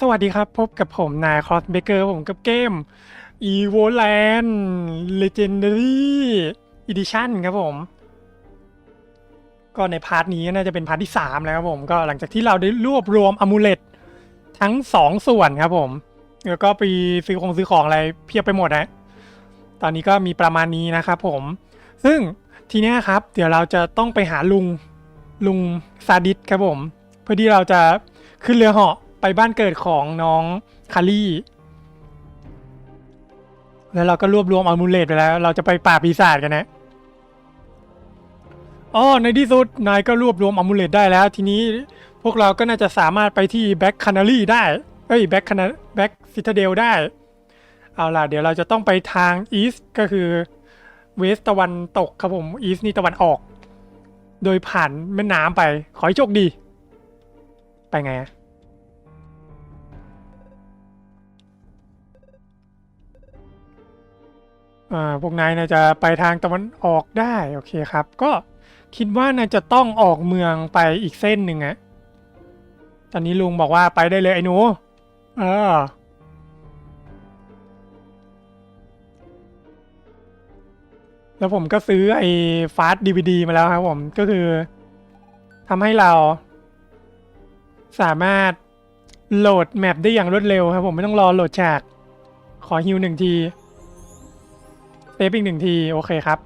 สวัสดีครับ พบกับผมนายคอสเบเกอร์ผมกับเกม e v o l a n d Legendary Edition ครับผม ก็ในพาร์ทนี้น่าจะเป็นพาร์ทที่ 3 แล้วครับผม ก็หลังจากที่เราได้รวบรวมอ m u เลตทั้ง 2 ส่วนครับผม แล้วก็ไปซื้อของซื้อของอะไรเพียบไปหมดนะ ตอนนี้ก็มีประมาณนี้นะครับผม ซึ่งทีนี้ครับ เดี๋ยวเราจะต้องไปหาลุงลุงซาดิสครับผม เพื่อที่เราจะขึ้นเรือเหาะ ไปบ้านเกิดของน้องคารี่ แล้วเราก็รวบรวมอามูเลตไปแล้ว เราจะไปป่าปีศาจกันนะอ๋อในที่สุดนายก็รวบรวมอามูเลตได้แล้ว ทีนี้พวกเราก็น่าจะสามารถไปที่แบ็คคานารีได้ เอ้ยแบ็คคานาแบ็คซิตาเดลได้ เอาล่ะ เดี๋ยวเราจะต้องไปทางอีสต์ก็คือเวสตะวันตกครับผมอีสต์นี่ตะวันออก โดยผ่านแม่น้ำไป ขอให้โชคดี ไปไงอะ พวกนายน่าจะไปทางตะวันออกได้โอเคครับ ก็คิดว่าน่าจะต้องออกเมืองไปอีกเส้นหนึ่งอะตอนนี้ลุงบอกว่าไปได้เลยไอ้หนู เออ แล้วผมก็ซื้อไอ้ฟาสดีวดีมาแล้วครับผมก็คือทำให้เรา สามารถโหลดแมปได้อย่างรวดเร็วครับผมไม่ต้องรอโหลดฉาก ขอฮิวหนึ่งที ฟอีกหนึ่งที โอเคครับ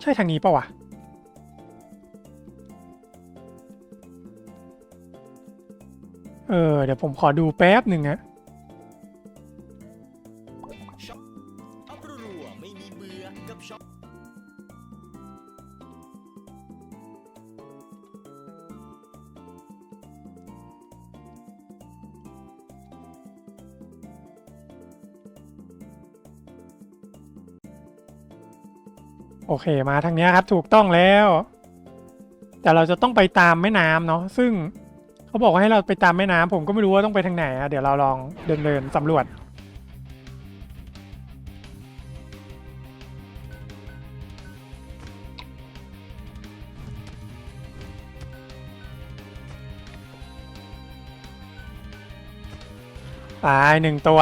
ใช่ทางนี้ปะวะ เออ เดี๋ยวผมขอดูแป๊บหนึ่งอะ เคมาทางนี้ครับถูกต้องแล้ว แต่เราจะต้องไปตามแม่น้ำเนาะซึ่งเขาบอกว่าให้เราไปตามแม่น้ำผมก็ไม่รู้ว่าต้องไปทางไหนอะเดี๋ยวเราลองเดินเดินสำรวจตายหนึ่งตัว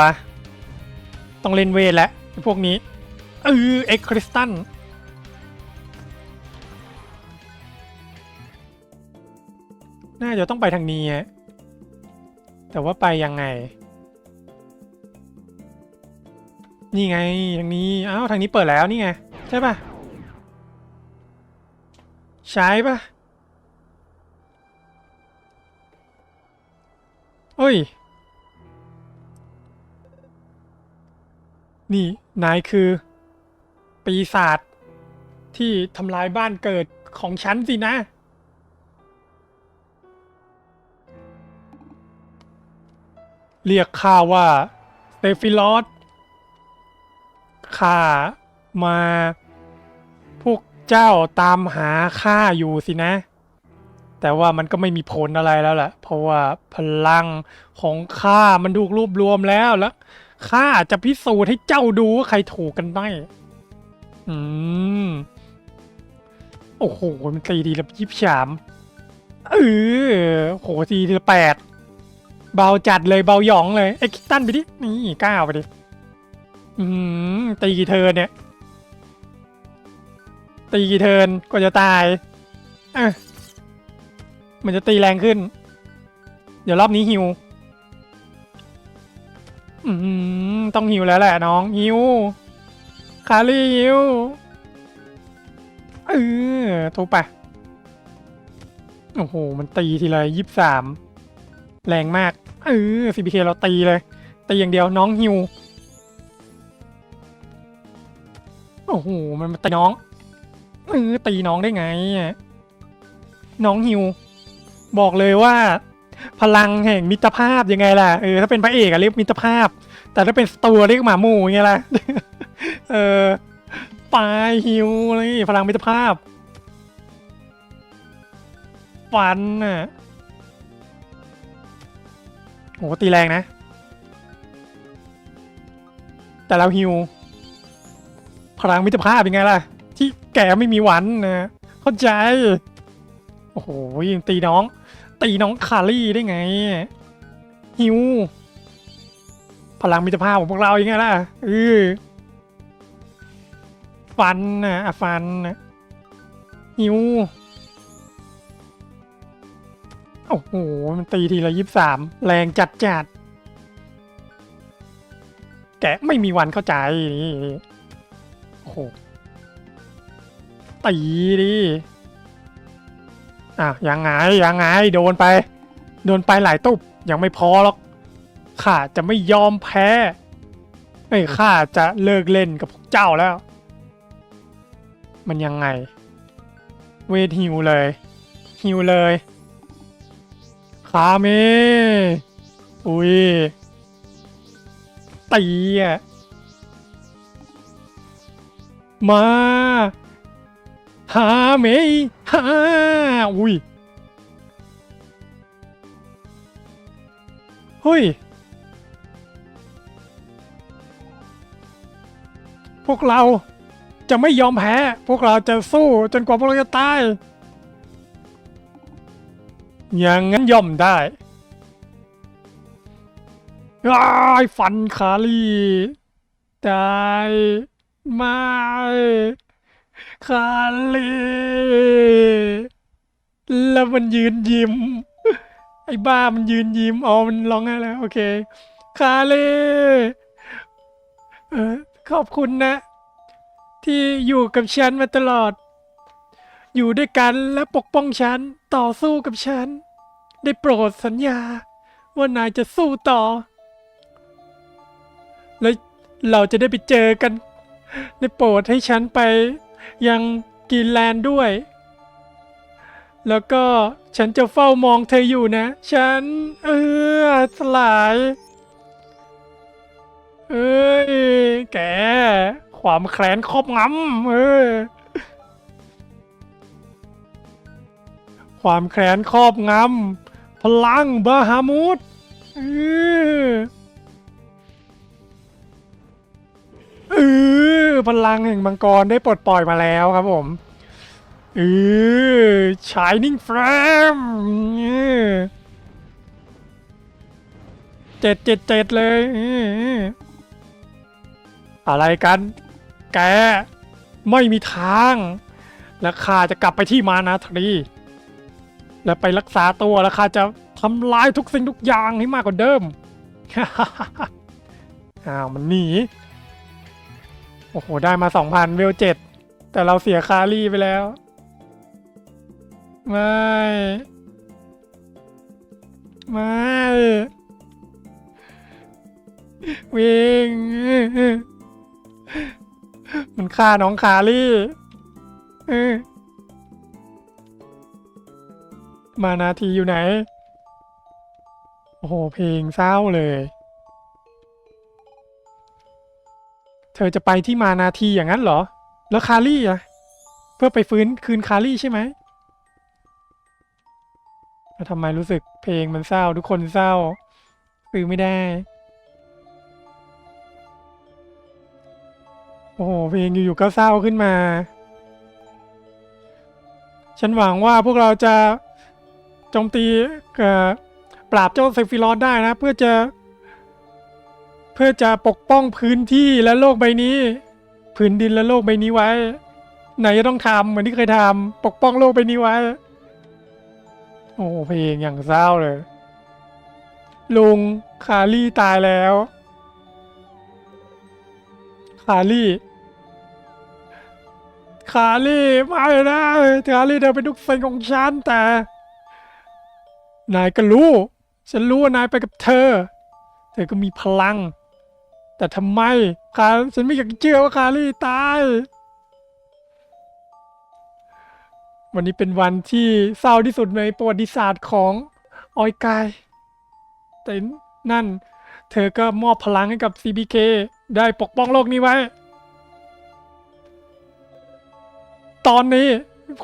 ต้องเล่นเวทแล้วพวกนี้เออเอ็กคริสตัน น่าจะต้องไปทางนี้อะแต่ว่าไปยังไง นี่ไงทางนี้อ้าวทางนี้เปิดแล้วนี่ไง ใช่ปะใช้ปะเฮ้ย นี่นายคือ ปีศาจที่ทำลายบ้านเกิดของฉันสินะ เรียกข้าว่าเตฟิลอสข้ามาพวกเจ้าตามหาข้าอยู่สินะ แต่ว่ามันก็ไม่มีผลอะไรแล้วแหละเพราะว่าพลังของข้ามันถูกรวบรวมแล้วแล้วข้าจะพิสูจน์ให้เจ้าดูว่าใครถูกกันได้อืม โอ้โห มันตีดีละยี่สามเออโหตีดีละแปด เบาจัดเลยเบาหยองเลยเอ็กซ์ตันไปดิ นี่ก้าวไปดิ อืมตีกี่เทินเนี่ย ตีกี่เทินกว่าจะตายเอะมันจะตีแรงขึ้น เดี๋ยวรอบนี้ฮิว อืมต้องหิวแล้วแหละน้องหิว คารี่หิวเออถูปะโอ้โห มันตีทีละยี่สาม แรงมาก เออซีบีเคเราตีเลย ตีอย่างเดียวน้องหิว โอ้โห มันมาตีน้องเออตีน้องได้ไงอะน้องหิว บอกเลยว่า พลังแห่งมิตรภาพยังไงล่ะ เออ ถ้าเป็นพระเอกอะเรียกมิตรภาพ แต่ถ้าเป็นตัวเรียกหมาหมูยังไงล่ะ เออปลายฮิวนี่พลังมิตรภาพ ฟันน่ะ โอ้ตีแรงนะ แต่เราฮิวพลังมิตรภาพยังไงล่ะ ที่แกไม่มีหวันนะเข้าใจ โอ้โหยังตีน้อง ตีน้องคารี่ได้ไงหิว พลังมิตรภาพของพวกเรายังไงล่ะเออฟันนะอะฟันนะหิว โอ้โห มันตีทีละยี่สามแรงจัดจัดแกไม่มีวันเข้าใจนี่โอ้โหตีดิอะยังไงยังไงโดนไป โดนไปหลายตุบยังไม่พอหรอกข้าจะไม่ยอมแพ้ไอ้ยข้าจะเลิกเล่นกับพวกเจ้าแล้ว มันยังไง เวทหิวเลยหิวเลย คาเมอุ้ยตีอะมาหาเมย์หาอุ้ยเฮ้ย พวกเราจะไม่ยอมแพ้ พวกเราจะสู้จนกว่าพวกเราจะตาย อย่างนั้นย่อมได้ไอ้ฟันคาลีได้ไหมาคาลีแล้วมันยืนยิ้ม ไอ้บ้ามันยืนยิ้มอ๋อมันร้องไห้แล้วโอเคคาเลเออขอบคุณนะ ที่อยู่กับฉันมาตลอด อยู่ด้วยกันและปกป้องฉัน ต่อสู้กับฉัน ได้โปรดสัญญา ว่านายจะสู้ต่อ แล้วเราจะได้ไปเจอกัน ได้โปรดให้ฉันไปยังกีนแลนด์ด้วย แล้วก็ฉันจะเฝ้ามองเธออยู่นะ ฉัน เออสลาย เอ้ย แก ความแค้นครอบงำเออความแค้นครอบงำ พลังบาฮามุดเออเออพลังแห่งมังกรได้ปลดปล่อยมาแล้วครับผมเออ Shining Flame เจ็ดเจ็ดเจ็ดเลยอะไรกัน แก ไม่มีทาง และข้าจะกลับไปที่มานาทรี และไปรักษาตัวแล้วข้าจะทำลายทุกสิ่งทุกอย่างให้มากกว่าเดิม อ้าวมันหนี โอ้โห ได้มาสองพันเวลเจ็ด แต่เราเสียคารี่ไปแล้ว ไม่ ไม่ วิ่ง มันฆ่าน้องคารี่ เออ มานาทีอยู่ไหน โอ้โห เพลงเศร้าเลย เธอจะไปที่มานาทีอย่างนั้นเหรอ แล้วคารี่อะเพื่อไปฟื้นคืนคารี่ใช่ไหมแล้วทำไมรู้สึกเพลงมันเศร้า ทุกคนเศร้าซื้อไม่ได้ โอ้โห เพลงอยู่ๆก็เศร้าขึ้นมา ฉันหวังว่าพวกเราจะ โจมตีเอ่อปราบเจ้าเซฟิรอสได้นะ เพื่อจะ เพื่อจะปกป้องพื้นที่และโลกใบนี้ พื้นดินและโลกใบนี้ไว้ ไหนจะต้องทำเหมือนที่เคยทำปกป้องโลกใบนี้ไว้ โอ้เพลงอย่างเศร้าเลย ลุงคารี่ตายแล้ว คารี่คารี่ไม่นะคารี่เธอเป็นทุกสิ่งของฉันแต่ นายก็รู้ ฉันรู้ว่านายไปกับเธอ เธอก็มีพลัง แต่ทำไมคาฉันไม่อยากเชื่อว่าคารี่ตาย วันนี้เป็นวันที่เศร้าที่สุดในประวัติศาสตร์ของออยกายแต่นั่น เธอก็มอบพลังให้กับ CBK ได้ปกป้องโลกนี้ไว้ ตอนนี้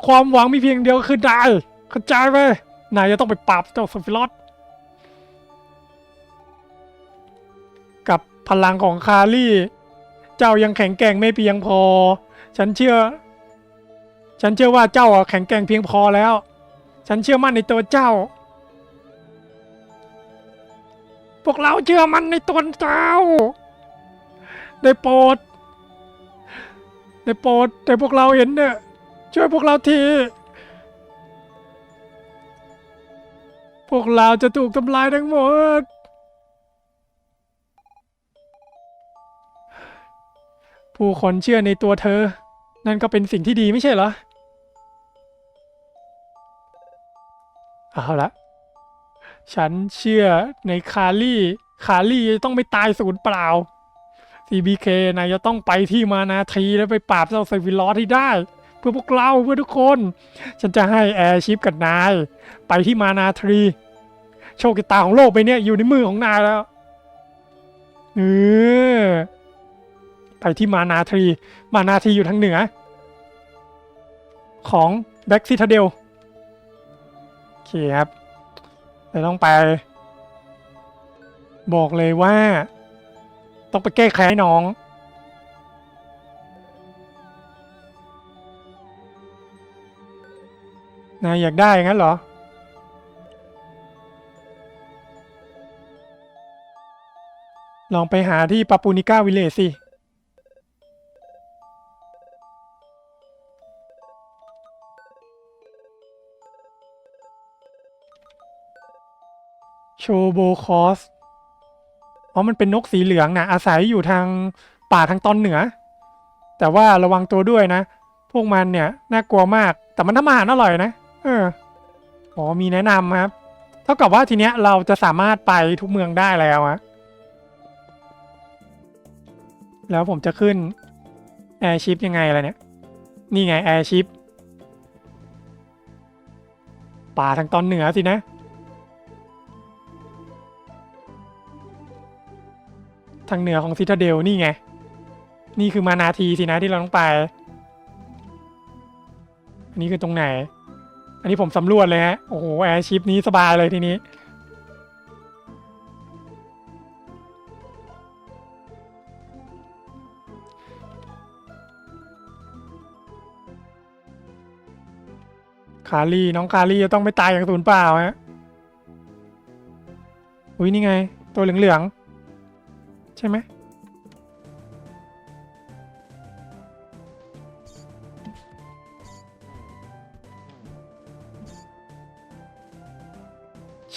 ความหวังมีเพียงเดียวคือได้เข้าใจไหม นายจะต้องไปปราบเจ้าสฟิลอสกับพลังของคารี่ เจ้ายังแข็งแกร่งไม่เพียงพอ ฉันเชื่อ ฉันเชื่อว่าเจ้าแข็งแกร่งเพียงพอแล้ว ฉันเชื่อมั่นในตัวเจ้า พวกเราเชื่อมั่นในตัวเจ้า ได้โปรด ได้โปรดแต่พวกเราเห็นเนี่ยช่วยพวกเราที พวกเราจะถูกทำลายทั้งหมด ผู้คนเชื่อในตัวเธอ นั่นก็เป็นสิ่งที่ดีไม่ใช่เหรอ เอาละ ฉันเชื่อในคารี่ คารี่จะต้องไม่ตายสูญเปล่า CBK นายจะต้องไปที่มานาทีแล้วไปปราบเจ้าไซวิลลอสให้ได้ เพื่อพวกเราเพื่อทุกคน ฉันจะให้แอร์ชิปกับนาย ไปที่มานาทรี โชคชะตาของโลกไปเนี่ยอยู่ในมือของนายแล้วเออไปที่มานาทรี มานาทรีอยู่ทางเหนือ ของแบ็กซิทาเดลโอเคครับเราต้องไป บอกเลยว่า ต้องไปแก้แค้นให้น้อง นายอยากได้งั้นเหรอ ลองไปหาที่ปาปูนิก้าวิลเลจสิ โชโบคอส อ๋อ มันเป็นนกสีเหลืองนะอาศัยอยู่ทางป่าทางตอนเหนือ แต่ว่าระวังตัวด้วยนะ พวกมันเนี่ย น่ากลัวมาก แต่มันทำอาหารอร่อยนะ เอออ๋อมีแนะนำครับ เท่ากับว่าทีเนี้ยเราจะสามารถไปทุกเมืองได้แล้วอะแล้วผมจะขึ้นแอร์ชิปยังไงล่ะเนี่ย นี่ไงแอร์ชิปป่าทางตอนเหนือสินะ ทางเหนือของซิตาเดลนี่ไง นี่คือมานาทีสินะที่เราต้องไป อันนี้คือตรงไหน อันนี้ผมสำรวจเลยฮะ โอ้โห แอร์ชิปนี้สบายเลยทีนี้ คารีน้องคารีจะต้องไม่ตายอย่างสูญเปล่าฮะ อุ้ยนี่ไง ตัวเหลืองๆใช่ไหม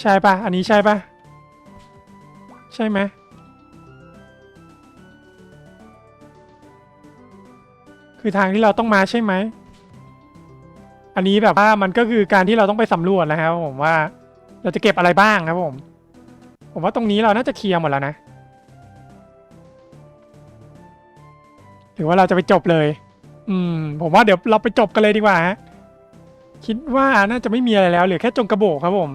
ช่ปะอันนี้ใช่ปะใช่ไหมคือทางที่เราต้องมาใช่ไหม อันนี้แบบว่ามันก็คือการที่เราต้องไปสำรวจนะครับผมว่า เราจะเก็บอะไรบ้างครับผม ผมว่าตรงนี้เราน่าจะเคลียร์หมดแล้วนะหรือว่าเราจะไปจบเลย อืม ผมว่าเดี๋ยวเราไปจบกันเลยดีกว่าฮะ คิดว่าน่าจะไม่มีอะไรแล้วเหลือแค่จงกระโบกครับผม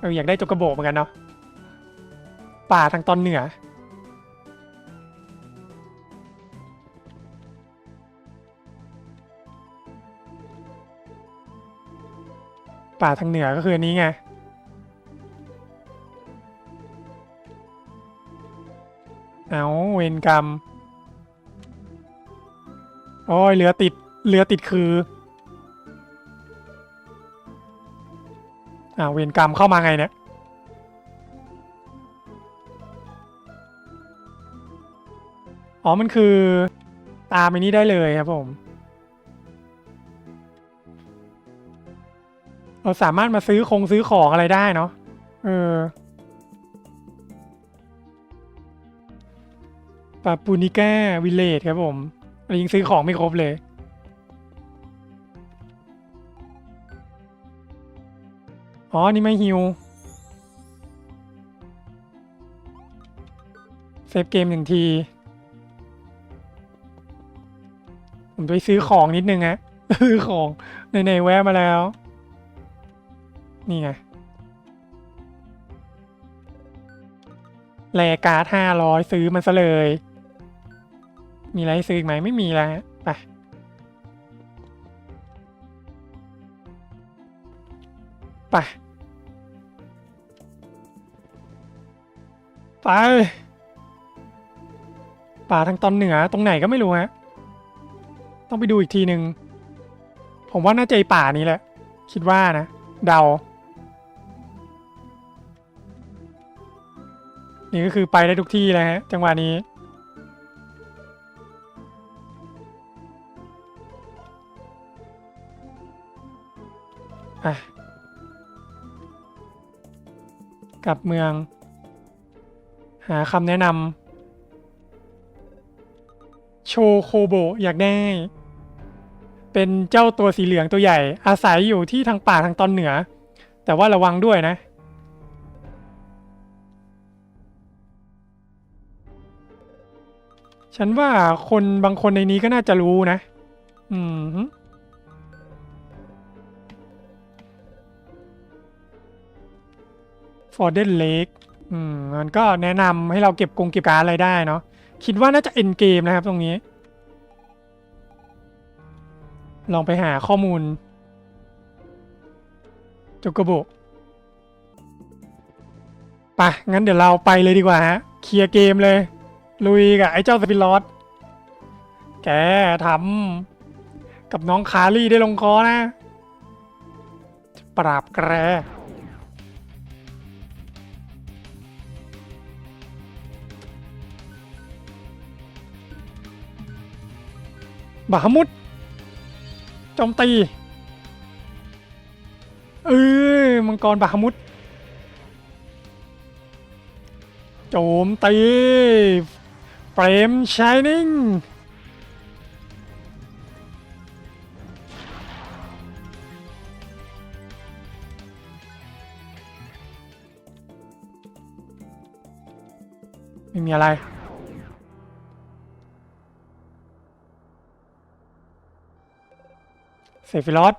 เอออยากได้จกระโบกเหมือนกันเนาะป่าทางตอนเหนือ ป่าทางเหนือก็คืออันนี้ไงเอาเวรกรรมโอ้ยเรือติดเรือติดคือ อ่าเวรกรรมเข้ามาไงเนี่ยอ๋อมันคือตามไปนี้ได้เลยครับผม เราสามารถมาซื้อคงซื้อของอะไรได้เนาะเออปาปูนิก้าวิลเลจครับผมเรายังซื้อของไม่ครบเลย อ๋อ นี่ไม่ฮิว เซฟเกมหนึ่งที ผมไปซื้อของนิดนึงฮะซื้อของในๆแวะมาแล้ว นี่ไงแลการ์ดห้าร้อยซื้อมันซะเลย มีอะไรซื้ออีกไหมไม่มีแล้ว ไปไปปป่าทางตอนเหนือตรงไหนก็ไม่รู้ฮะ ต้องไปดูอีกทีหนึ่ง ผมว่าน่าจะไอป่านี้แหละ คิดว่านะ เดา นี่ก็คือไปได้ทุกที่เลยฮะ จังหวะนี้ กลับเมือง หาคำแนะนำโชโคโบอยากได้ เป็นเจ้าตัวสีเหลืองตัวใหญ่ อาศัยอยู่ที่ทางป่าทางตอนเหนือ แต่ว่าระวังด้วยนะฉันว่าคนบางคนในนี้ก็น่าจะรู้นะ อืม ฮึฟอร์เดนเลกอืมมันก็แนะนำให้เราเก็บกงเก็บการอะไรได้เนาะคิดว่าน่าจะเอ็นเกมนะครับตรงนี้ ลองไปหาข้อมูลจุกโบปะงั้นเดี๋ยวเราไปเลยดีกว่าฮะ เคลียร์เกมเลย ลุยกับไอ้เจ้าสปิลอสแกทำกับน้องคารี่ได้ลงคอนะ ปราบแกร บาฮามุดโจมตี เออมังกรบาฮามุดโจมตีเฟรมชายนิ่งไม่มีอะไร เซฟิลอส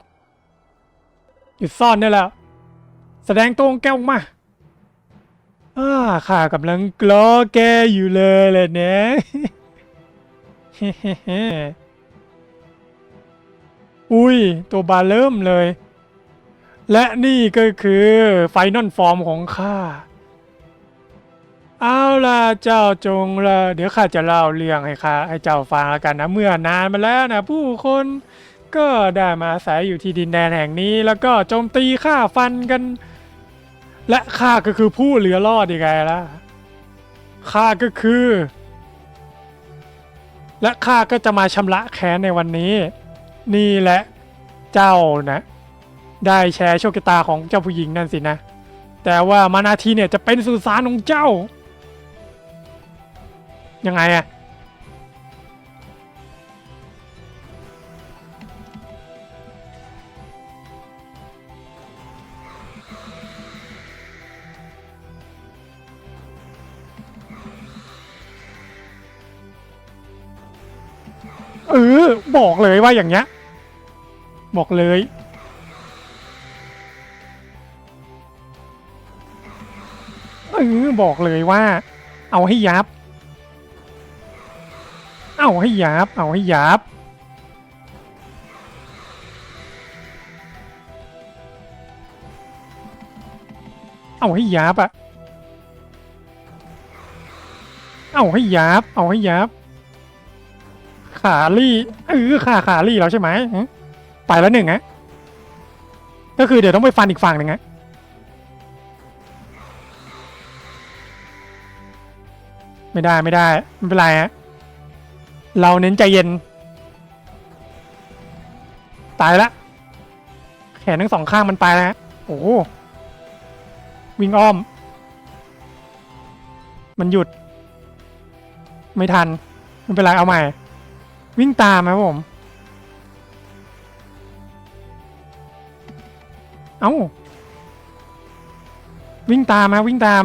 หยุดซ่อนได้แล้ว แสดงตัวของแกออกมาอ้าข้ากำลังกลอแกอยู่เลยแหละเนี่ยอุ้ย ตัวบาเริ่มเลย และนี่ก็คือไฟนอลฟอร์มของข้า เอาล่ะเจ้าจงละเดี๋ยวข้าจะเล่าเรื่องให้ข้าให้เจ้าฟังแล้วกันนะ เมื่อนานมาแล้วนะผู้คน ก็ได้มาอาศัยอยู่ที่ดินแดนแห่งนี้ แล้วก็โจมตีฆ่าฟันกัน และข้าก็คือผู้เหลือรอดยังไงล่ะข้าก็คือ และข้าก็จะมาชำระแค้นในวันนี้ นี่แหละเจ้านะ ได้แชร์โชคชะตาของเจ้าผู้หญิงนั่นสินะ แต่ว่ามานาทีเนี่ยจะเป็นสุสานของเจ้า ยังไงอะ เออ บอกเลยว่าอย่างเงี้ย บอกเลย เออ บอกเลยว่า เอาให้ยับ เอาให้ยับ เอาให้ยับ เอาให้ยับอะเอาให้ยับ เอาให้ยับ ขาลี่เออขาขาลี่แล้วใช่ไหมไปแล้วหนึ่งฮะก็คือเดี๋ยวต้องไปฟันอีกฝั่งหนึ่งฮะไม่ได้ไม่ได้ไม่เป็นไรฮะเราเน้นใจเย็น ตายละแขนทั้งสองข้างมันไปแล้วฮะโอ้วิ่งอ้อม มันหยุด ไม่ทันไม่เป็นไรเอาใหม่ วิ่งตามครับผม เอ้า วิ่งตามฮะวิ่งตาม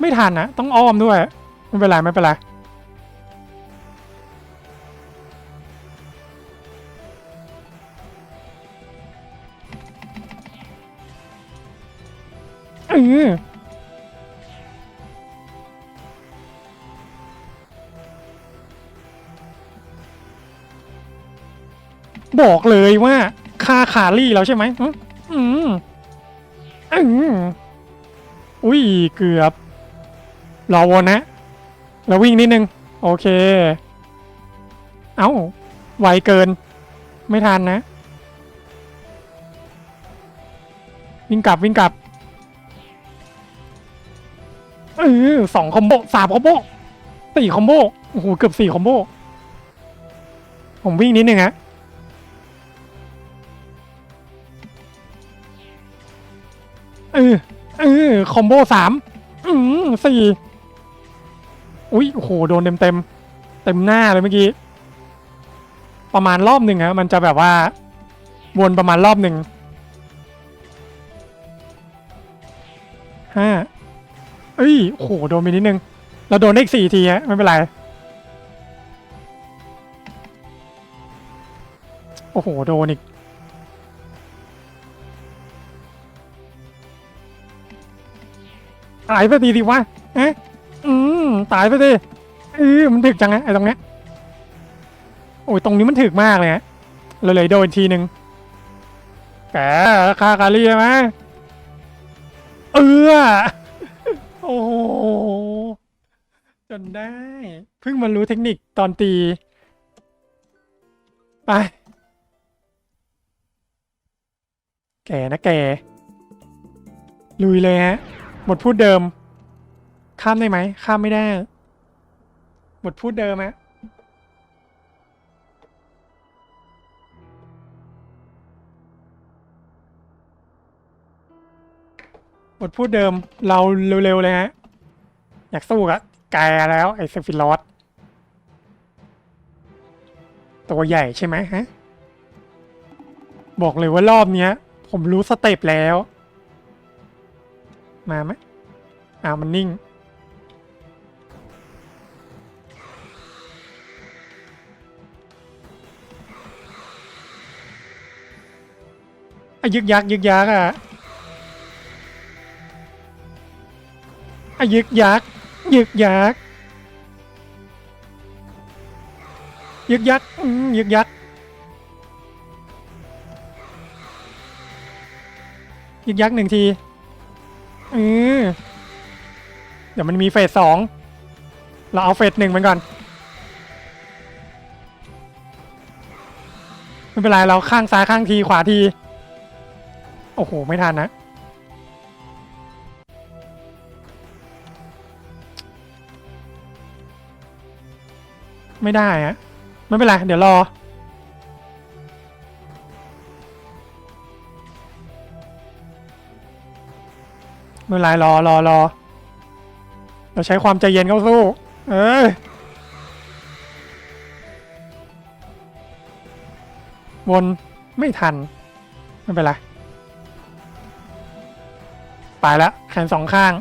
ไม่ทันนะต้องอ้อมด้วย ไม่เป็นไร ไม่เป็นไร บอกเลยว่าคาขาลี่แล้วใช่ไหมอืมอืมอืมอุ้ยเกือบ รอวนนะแล้ววิ่งนิดนึง โอเค เอ้า ไวเกิน ไม่ทันนะ วิ่งกลับวิ่งกลับเออสองคอมโบสามคอมโบสี่คอมโบโอ้โหเกือบสี่คอมโบ ผมวิ่งนิดนึงฮะ เออเออคอมโบสามอืมสี่อุ้ยโอ้โหโดนเต็มเต็มเต็มหน้าเลยเมื่อกี้ ประมาณรอบหนึ่งฮะมันจะแบบว่า วนประมาณรอบหนึ่งห้าเอ้ยโอ้โหโดนไปนิดนึง เราโดนได้อีกสี่ทีฮะไม่เป็นไร โอ้โห โดนอีก ตายไปทีสิวะเอ๊ะอืมตายไปดิเออมันถึกจังไงไอ้ตรงเนี้ยโอ้ยตรงนี้มันถึกมากเลยฮะเราเลยโดนทีหนึ่งแกคาคารีใช่ไหมเออโอ้โหจนได้ เพิ่งมารู้เทคนิคตอนตี ไป แกนะแก ลุยเลยฮะ หมดพูดเดิม ข้ามได้ไหม ข้ามไม่ได้ หมดพูดเดิมฮะบทพูดเดิมเราเร็วๆเลยฮะ อยากสู้กับแกแล้วไอ้เซฟิลอสตัวใหญ่ใช่ไหมฮะ บอกเลยว่ารอบเนี้ย ผมรู้สเต็ปแล้ว มาไหมอ้าวมันนิ่งไอ้ยึกยักยึกยักอะอะยึกยักยึกยักยึกยักยึกยักยึกยักหนึ่งที ออเดี๋ยวมันมีเฟสสองเราเอาเฟสหนึ่งมันก่อน ไม่เป็นไรเราข้างซ้ายข้างทีขวาที โอ้โห ไม่ทันนะไม่ได้ฮะไม่เป็นไร เดี๋ยวรอ ไม่เป็นไรรอรอรอเราใช้ความใจเย็นเข้าสู้ เอ้ยวนไม่ทัน ไม่เป็นไร ไปแล้วแขนสองข้าง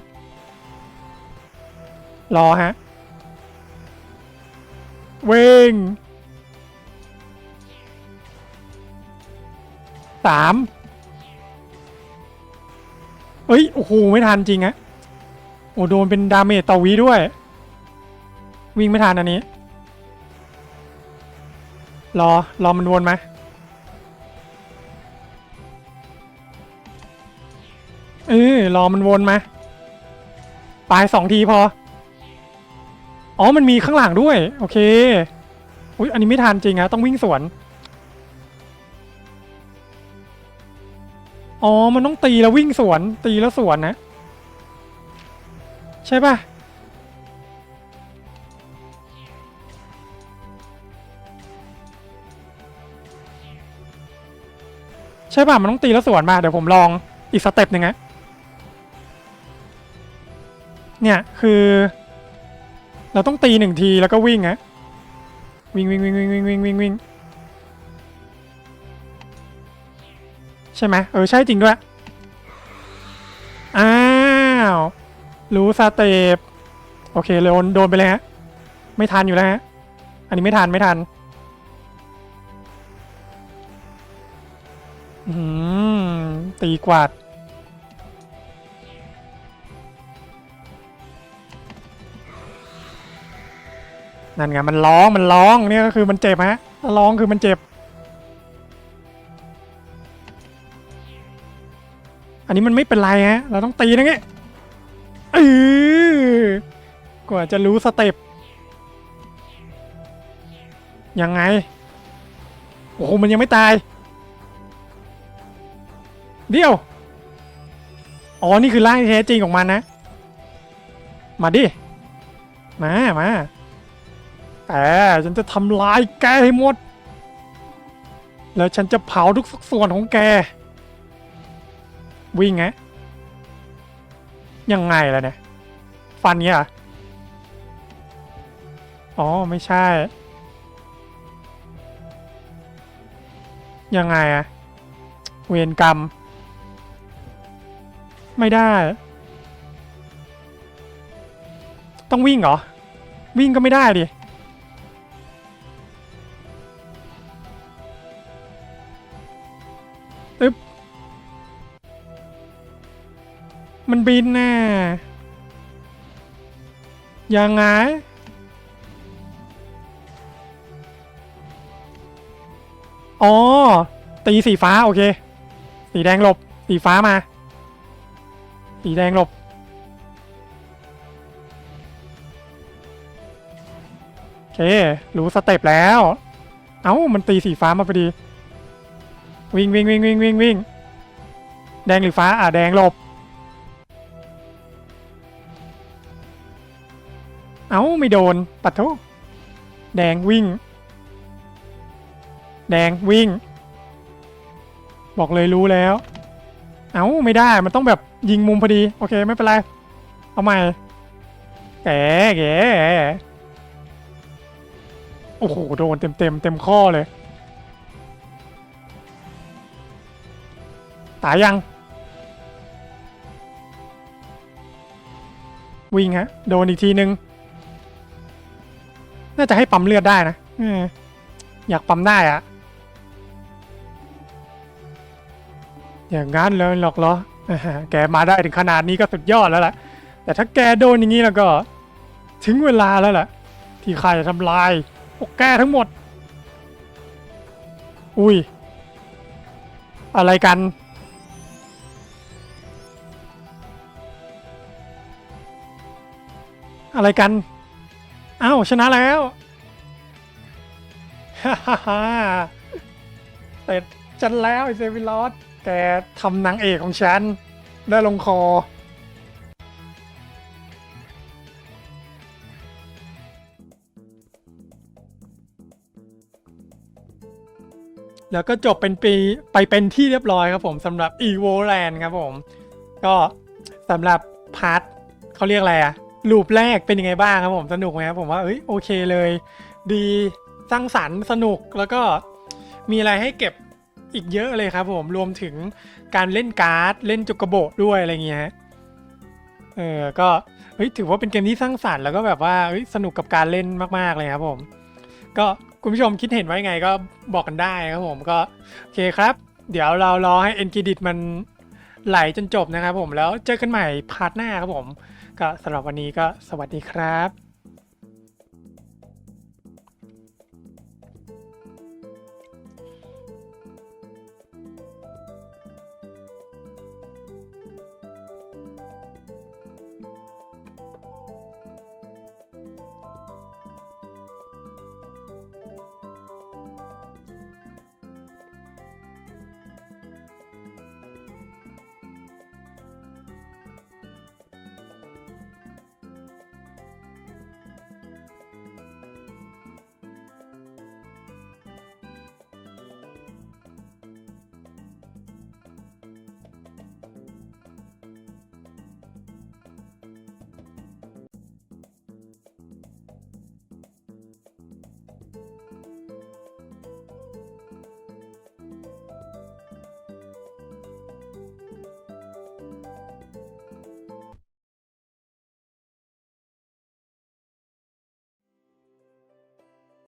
รอฮะวิ่งสาม เอ้ยโอ้โหไม่ทันจริงอะโอ้โดนเป็นดาเมจต่อวีด้วย วิ่งไม่ทันอันนี้ รอรอมันวนไหมเออรอมันวนมาปลายสองทีพอ อ๋อ มันมีข้างหลังด้วย โอเค อุ้ยอันนี้ไม่ทันจริงอะต้องวิ่งสวน อ๋อ มันต้องตีแล้ววิ่งสวน ตีแล้วสวนนะ ใช่ปะใช่ป่ะ มันต้องตีแล้วสวนมา เดี๋ยวผมลองอีกสเต็ปหนึ่งอะเนี่ยคือ เราต้องตีหนึ่งทีแล้วก็วิ่งอะวิ่งวิ่งวิ่งวิ่งวิ่งวิ่งวิ่ง ใช่ไหมเออใช่จริงด้วย อ้าว รู้สเตปโอเคเลยโดนโดนไปเลยฮะ ไม่ทันอยู่แล้วฮะ อันนี้ไม่ทันไม่ทัน อืม ตีกวาดนั่นไงมันร้องมันร้องเนี่ยก็คือมันเจ็บฮะร้องคือมันเจ็บ อันนี้มันไม่เป็นไรฮะ เราต้องตีนะเงี้ยเออกว่าจะรู้สเต็ปยังไง โอ้โห มันยังไม่ตาย เดี๋ยว อ๋อ นี่คือร่างแท้จริงของมันนะ มาดิ มา มาแต่ฉันจะทำลายแกให้หมด แล้วฉันจะเผาทุกสักส่วนของแก วิ่งไงยังไงล่ะเนี่ย ฟันเงี้ยเหรออ๋อ ไม่ใช่ ยังไงอะเวรกรรม ไม่ได้ ต้องวิ่งเหรอ วิ่งก็ไม่ได้ดิ มันบินแน่ยังไงอ๋อ ตีสีฟ้า โอเค สีแดงหลบ สีฟ้ามา สีแดงหลบ โอเค รู้สเต็ปแล้ว เอ้า มันตีสีฟ้ามาพอดี วิ่งวิ่งวิ่งวิ่งวิ่งวิ่งแดงหรือฟ้า อะ แดงหลบ เอ้าไม่โดน ปัดโทแดงวิ่ง แดงวิ่ง บอกเลยรู้แล้ว เอ้าไม่ได้มันต้องแบบยิงมุมพอดี โอเคไม่เป็นไร เอาใหม่แกแกโอ้โหโดนเต็มเต็มเต็มข้อเลย ตายยัง วิ่งฮะ โดนอีกทีนึง น่าจะให้ปั๊มเลือดได้นะอยากปั๊มได้อะอย่างงั้นเลยหรอกเหรอแกมาได้ถึงขนาดนี้ก็สุดยอดแล้วล่ะ แต่ถ้าแกโดนอย่างนี้แล้วก็ ถึงเวลาแล้วล่ะ ที่ข้าจะทำลายพวกแกทั้งหมด อุ้ย อะไรกัน อะไรกัน อ้าวชนะแล้วฮ่าฮ่าฮ่าเสร็จฉันแล้วไอเซฟิลอสแกทำนางเอกของฉัน ได้ลงคอ แล้วก็จบเป็นปีไปเป็นที่เรียบร้อยครับผมสำหรับ e v o Land ครับผม ก็สำหรับพาร์ทเขาเรียกอะไรอะ ลูปแรกเป็นยังไงบ้างครับผมสนุกไหมครับผมว่าเอ้ยโอเคเลย ดีสร้างสรรค์สนุกแล้วก็มีอะไรให้เก็บอีกเยอะเลยครับผมรวมถึงการเล่นการ์ด เล่นจุกกระโบะด้วยอะไรเงี้ยเออก็เฮ้ยถือว่าเป็นเกมที่สร้างสรรค์แล้วก็แบบว่าเฮ้ยสนุกกับการเล่นมากๆเลยครับผม ก็คุณผู้ชมคิดเห็นว่ายังไงก็บอกกันได้ครับผมก็โอเคครับ เดี๋ยวเรารอให้ e n g i d i t มันไหลจนจบนะครับผมแล้วเจอกันใหม่พาร์ทหน้าครับผม ก็สำหรับวันนี้ก็สวัสดีครับ